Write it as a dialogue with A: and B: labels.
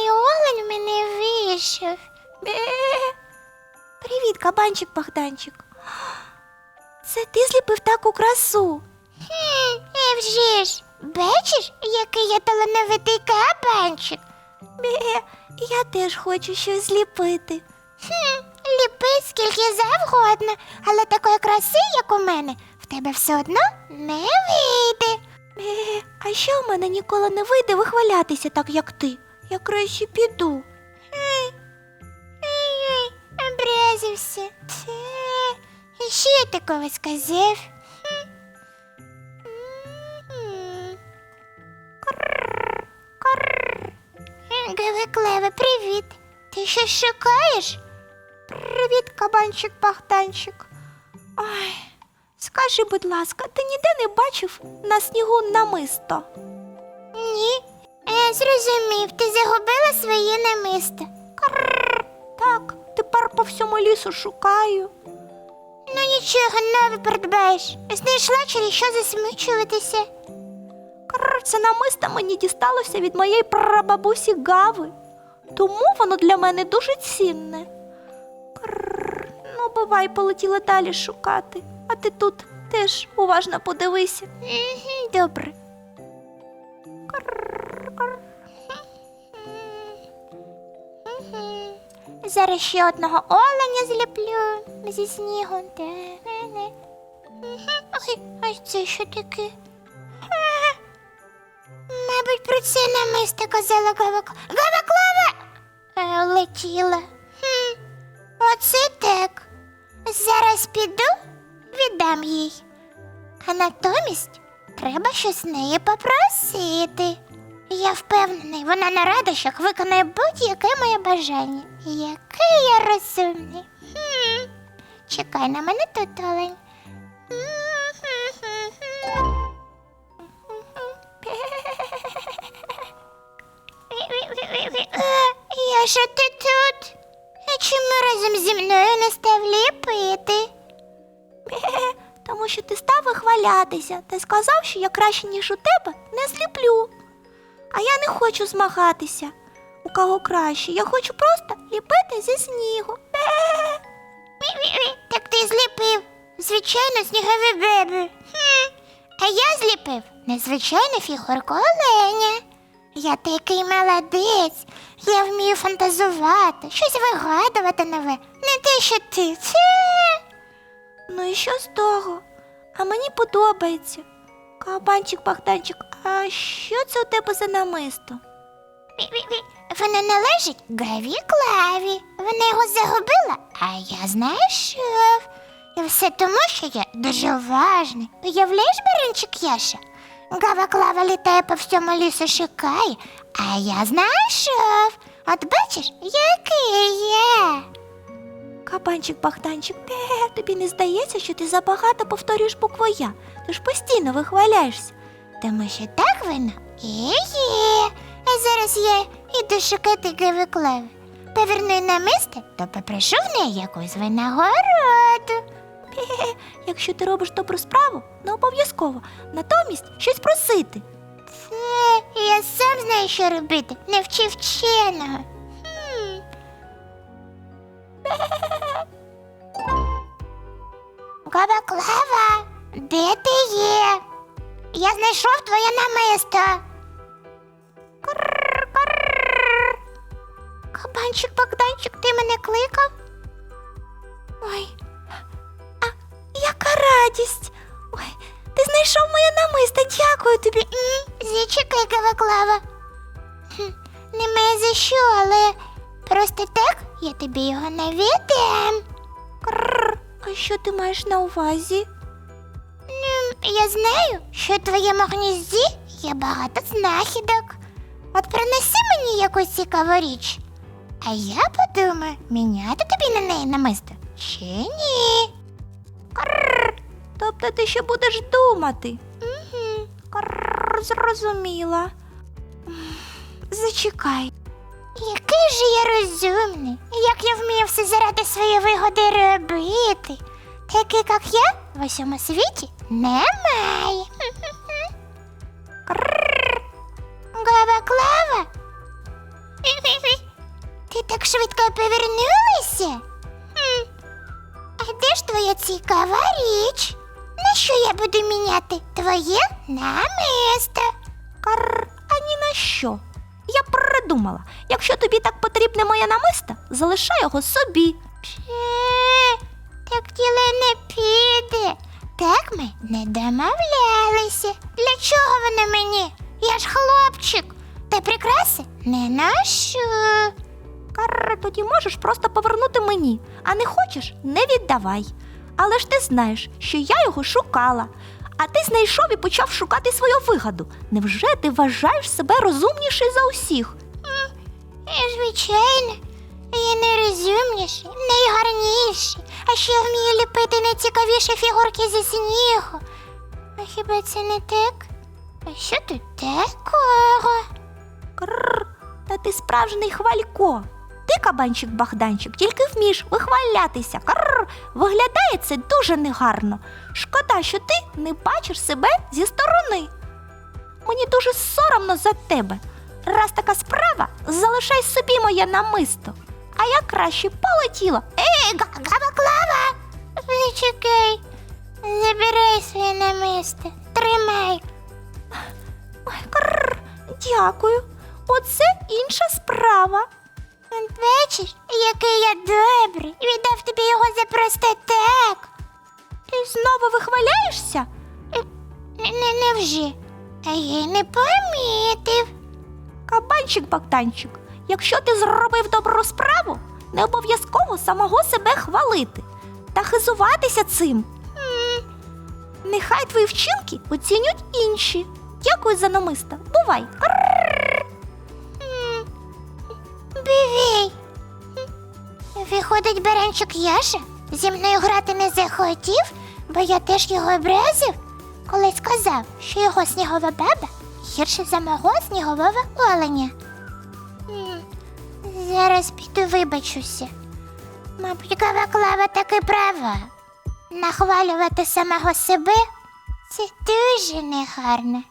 A: олень в мене вийшов.
B: Бе. Привіт, кабанчик Богданчик. Це ти зліпив таку красу.
A: Хм, і вже ж. Бачиш, який я талановитий кабанчик?
B: Бе. Я теж хочу щось зліпити.
A: Хм, ліпи скільки завгодно, але такої краси, як у мене, в тебе все одно не вийде.
B: Е, а що в мене ніколи не вийде вихвалятися так, як ти? Я краще піду.
A: Ой-ой, образився. І що я такого сказав? Е, Гавиклева, привіт. Ти щось шукаєш?
B: Привіт, кабанчик Богданчик. Ой, скажи, будь ласка, ти ніде не бачив на снігу намисто?
A: Я зрозумів, ти загубила своє намисто. Крррр.
B: Так, тепер по всьому лісу шукаю.
A: Ну нічого, нове придбаєш. Знайшла через що засмучуватися.
B: Крр, це намисто мені дісталося від моєї прабабусі Гави. Тому воно для мене дуже цінне. Крр, ну, бувай, полетіла далі шукати. А ти тут теж уважно подивися.
A: Добре. Мгм. Зараз ще одного оленя зліплю зі снігу. Ой, ой, це що таке? Мабуть, про це намисто казала Гавак. Гаваклава! Е, Летіла. Хм. Оце так. Зараз піду, віддам їй. А натомість треба щось з неї попросити. Я впевнений, вона на радощах виконає будь-яке моє бажання. Який я розумний. Хм. Чекай на мене тут, олень. Е, Яша, ти тут? А чому разом зі мною не став ліпити?
B: Тому що ти став вихвалятися та сказав, що я краще, ніж у тебе, не зліплю. А я не хочу змагатися. У кого краще, я хочу просто ліпити зі снігу. Бе.
A: Так ти зліпив. Звичайно, снігові беби. Хм. А я зліпив незвичайну фігурку оленя. Я такий молодець. Я вмію фантазувати, щось вигадувати нове. Не те, що ти. Це...
B: Ну і що з того? А мені подобається. Кабанчик Богданчик, а що це у тебе за намисто?
A: Воно належить Гаві Клаві. Вона його загубила, а я знайшов. І все тому, що я дуже уважний. Уявляєш, баринчик Яша? Гава Клава літає по всьому лісу, шукає, а я знайшов. От бачиш, який я.
B: Кабанчик Богданчик, тобі не здається, що ти забагато повторюєш букву Я. Ти ж постійно вихваляєшся.
A: Тому що так воно і є. А зараз я іду шукати Гави Клави. Поверну на місце, то попрошу в неї якусь винагороду.
B: Бе, якщо ти робиш добру справу, не обов'язково. Натомість щось просити.
A: Це я сам знаю, що робити, не вчи вченого. Хм. Де ти є? Я знайшов твоє намисто. Кабанчик Богданчик, ти мене кликав?
B: Ой, а яка радість! Ой, ти знайшов моє намисто, дякую тобі.
A: Зачекай, Каваклава. Немає за що, але просто так я тобі його не віддам.
B: А що ти маєш на увазі?
A: Я знаю, що у твоєму гнізді є багато знахідок. От принеси мені якусь цікаву річ. А я подумаю, міняти тобі на неї намисто чи ні.
B: Кррр, тобто ти ще будеш думати.
A: Угу.
B: Кррр, зрозуміла. Зачекай.
A: Який же я розумний, як я вмію все заради своєї вигоди робити. Такий, як я, в усьому світі немає. Гава Клава. Ти так швидко повернулася? А де ж твоя цікава річ? На що я буду міняти твоє намисто?
B: Карр, а ні на що. Я придумала, якщо тобі так потрібне моє намисто, залишай його собі.
A: Пше, так не піде. Так ми не домовлялися. Для чого воно мені? Я ж хлопчик. Та прикраси не ношу.
B: Карр, тоді можеш просто повернути мені, а не хочеш, не віддавай. Але ж ти знаєш, що я його шукала. А ти знайшов і почав шукати свою вигаду. Невже ти вважаєш себе розумніший за усіх?
A: Звичайно, я найрозумніший, найгарніший, а ще вмію ліпити найцікавіші фігурки зі снігу. А хіба це не так? А що тут такого?
B: Кррр, та ти справжній хвалько. Ти, кабанчик Богданчик, тільки вмієш вихвалятися. Кррр, виглядає це дуже негарно. Шкода, що ти не бачиш себе зі сторони. Мені дуже соромно за тебе. Раз така справа, залишай собі моє намисто. А я краще полетіла.
A: Ей, габаклава! Зачекай, забирай своє намисто, тримай.
B: Ой, кррр, дякую. Оце інша справа.
A: От Бачиш, який я добрий, віддав тобі його за просто так.
B: Ти знову вихваляєшся?
A: Не, не, невже? А я й не помітив.
B: Кабанчик Богданчик, якщо ти зробив добру справу, не обов'язково самого себе хвалити та хизуватися цим. М, Нехай твої вчинки оцінюють інші. Дякую за намисто. Бувай.
A: Бивій. Виходить, баранчик Яша зі мною грати не захотів, бо я теж його образив, коли сказав, що його снігова баба гірше за мого снігового оленя. Зараз піду вибачуся. Мабуть, Клава таки права. Нахвалювати самого себе це дуже негарно.